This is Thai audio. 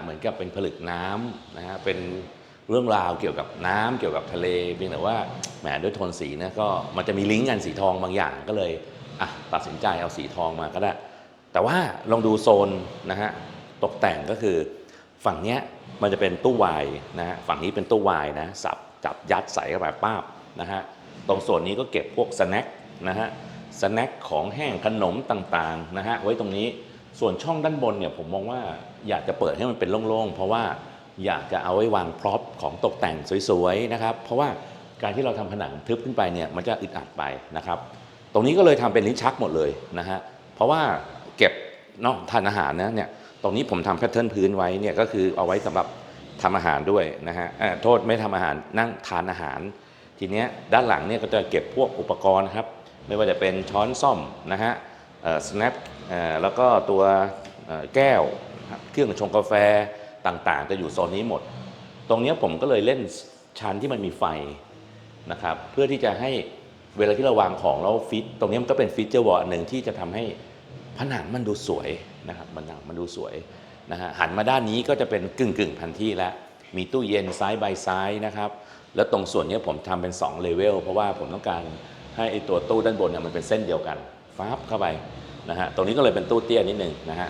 เหมือนกับเป็นผลึกน้ำนะฮะเป็นเรื่องราวเกี่ยวกับน้ำเกี่ยวกับทะเลเพียงแต่ว่าแหมด้วยโทนสีนะก็มันจะมีลิงก์กันสีทองบางอย่างก็เลยอะตัดสินใจเอาสีทองมาก็ได้ แต่ว่าลองดูโซนนะฮะตกแต่งก็คือ ฝั่งเนี้ยมันจะเป็นตู้วายนะฮะฝั่งนี้เป็นตู้วายนะสับจับยัดใส่เข้าไปป้าบนะฮะตรงส่วนนี้ก็เก็บพวกสแน็คนะฮะสแน็คของแห้งขนมต่างๆนะฮะไว้ตรงนี้ ส่วนช่องด้านบนเนี่ยผมมองว่าอยากจะเปิดให้มันเป็นโล่งๆ เพราะว่าอยากจะเอาไว้วางพร็อพของตกแต่งสวยๆนะครับ เพราะว่าการที่เราทำผนังทึบขึ้นไปเนี่ยมันจะอึดอัดไปนะครับ ตรงนี้ก็เลยทำเป็นลิ้นชักหมดเลยนะฮะ เพราะว่าเก็บนอกทานอาหารนะเนี่ย ตรงนี้ผมทำแพทเทิร์นพื้นไว้เนี่ยก็คือเอาไว้สำหรับทำอาหารด้วยนะฮะโทษไม่ทำอาหารนั่งทานอาหาร ทีเนี้ยด้านหลังเนี่ยก็จะเก็บพวกอุปกรณ์ครับ ไม่ว่าจะเป็นช้อนซ่อมนะฮะ สแนปแล้วก็ตัวแก้วเครื่องชงกาแฟต่างๆ จะอยู่โซนนี้หมด ตรงนี้ผมก็เลยเล่นชั้นที่มันมีไฟนะครับเพื่อที่จะให้เวลาที่เราวางของแล้วฟิตตรงนี้มันก็เป็นฟีเจอร์วอลอันหนึ่งที่จะทำให้ผนังมันดูสวยนะครับผนังมันดูสวยนะฮะหันมาด้านนี้ก็จะเป็นกึ่งกึ่งพันที่แล้ว มีตู้เย็นซ้ายบายซ้ายนะครับ แล้วตรงส่วนนี้ผมทำเป็น2เลเวลเพราะว่าผมต้องการให้ตัวตู้ด้านบนเนี่ยมันเป็นเส้นเดียวกัน ฟ้าบเข้าไปนะฮะตรงนี้ก็เลยเป็นตู้เตี้ยนิดนึงนะฮะ